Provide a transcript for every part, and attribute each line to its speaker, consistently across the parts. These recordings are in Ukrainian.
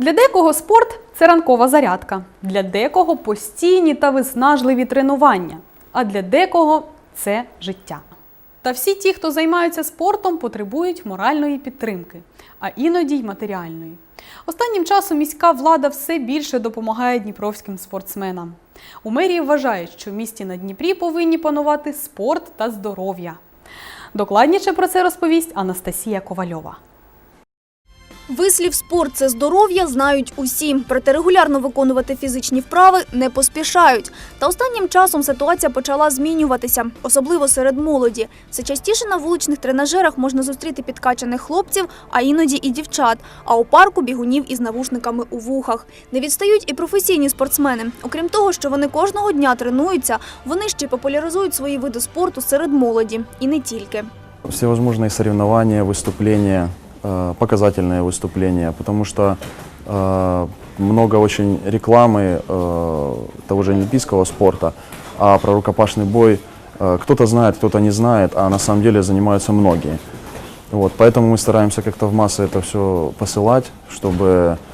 Speaker 1: Для декого спорт це ранкова зарядка, для декого постійні та виснажливі тренування, а для декого це життя. Та всі ті, хто займаються спортом, потребують моральної підтримки, а іноді й матеріальної. Останнім часом міська влада все більше допомагає дніпровським спортсменам. У мерії вважають, що в місті на Дніпрі повинні панувати спорт та здоров'я. Докладніше про це розповість Анастасія Ковальова.
Speaker 2: Вислів спорт це здоров'я знають усі, проте регулярно виконувати фізичні вправи не поспішають. Та останнім часом ситуація почала змінюватися, особливо серед молоді. Все частіше на вуличних тренажерах можна зустріти підкачаних хлопців, а іноді і дівчат. А у парку бігунів із навушниками у вухах. Не відстають і професійні спортсмени. Окрім того, що вони кожного дня тренуються, вони ще популяризують свої види спорту серед молоді і не тільки.
Speaker 3: всевозможные соревнования, выступления, э, показательные выступления, потому что э, много очень рекламы э, того же олимпийского спорта, а про рукопашный бой э, кто-то знает, кто-то не знает, а на самом деле занимаются многие. Вот, поэтому мы стараемся как-то в массы это все посылать, чтобы э,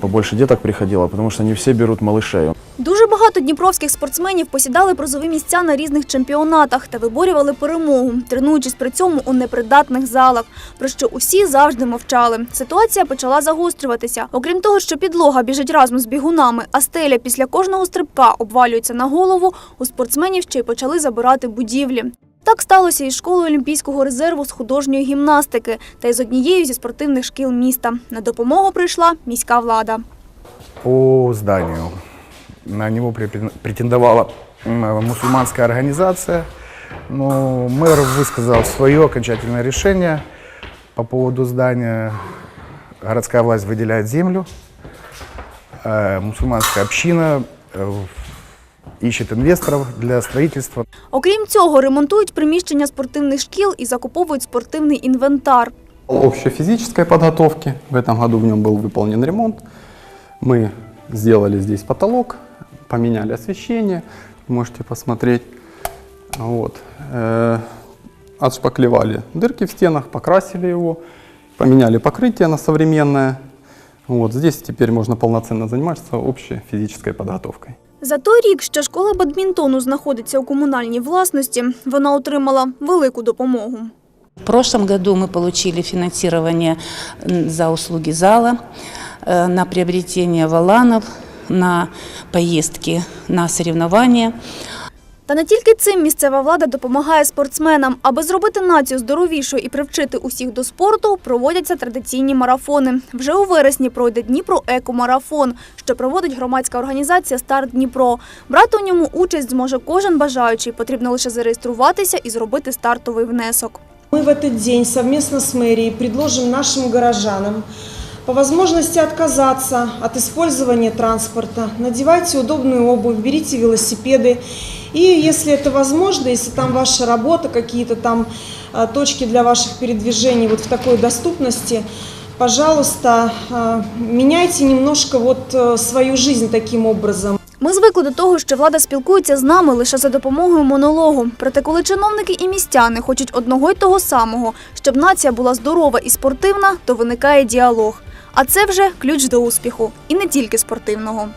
Speaker 3: побольше деток приходило, потому что не все берут малышей.
Speaker 2: Дуже багато дніпровських спортсменів посідали призові місця на різних чемпіонатах та виборювали перемогу, тренуючись при цьому у непридатних залах, про що усі завжди мовчали. Ситуація почала загострюватися. Окрім того, що підлога біжить разом з бігунами, а стеля після кожного стрибка обвалюється на голову, у спортсменів ще й почали забирати будівлі. Так сталося із школою Олімпійського резерву з художньої гімнастики та й з однією зі спортивних шкіл міста. На допомогу прийшла міська влада.
Speaker 4: по зданию. На него пре- претендовала м, мусульманская организация, но мэр высказал свое окончательное решение по поводу здания. Городская власть выделяет землю, э, мусульманская община э, ищет инвесторов для строительства.
Speaker 2: Окрім цього, ремонтують приміщення спортивних шкіл і закуповують спортивний інвентар.
Speaker 5: общей физической подготовки. В этом году в нем был выполнен ремонт. Мы сделали здесь потолок, поменяли освещение, можете посмотреть. Вот. Э, Отшпаклевали дырки в стенах, покрасили его, поменяли покрытие на современное. Вот. Здесь теперь можно полноценно заниматься общей физической подготовкой.
Speaker 2: За той рік, що школа бадмінтону знаходиться у комунальній власності, вона отримала велику допомогу.
Speaker 6: В прошлом году мы получили финансирование за услуги зала, э, на приобретение валанов, на поездки на соревнования.
Speaker 2: Та не тільки цим місцева влада допомагає спортсменам. Аби зробити націю здоровішою і привчити усіх до спорту, проводяться традиційні марафони. Вже у вересні пройде Дніпро екомарафон, що проводить громадська організація Старт Дніпро. Брати у ньому участь зможе кожен бажаючий. Потрібно лише зареєструватися і зробити стартовий внесок.
Speaker 7: Мы в этот день совместно с мэрией предложим нашим горожанам по возможности отказаться от использования транспорта. Надевайте удобную обувь, берите велосипеды. И если это возможно, если там ваша работа, какие-то там э, точки для ваших передвижений вот в такой доступности, пожалуйста, э, меняйте немножко вот э, свою жизнь таким образом.
Speaker 2: Ми звикли до того, що влада спілкується з нами лише за допомогою монологу. Проте, коли чиновники і містяни хочуть одного й того самого, щоб нація була здорова і спортивна, то виникає діалог. А це вже ключ до успіху, і не тільки спортивного.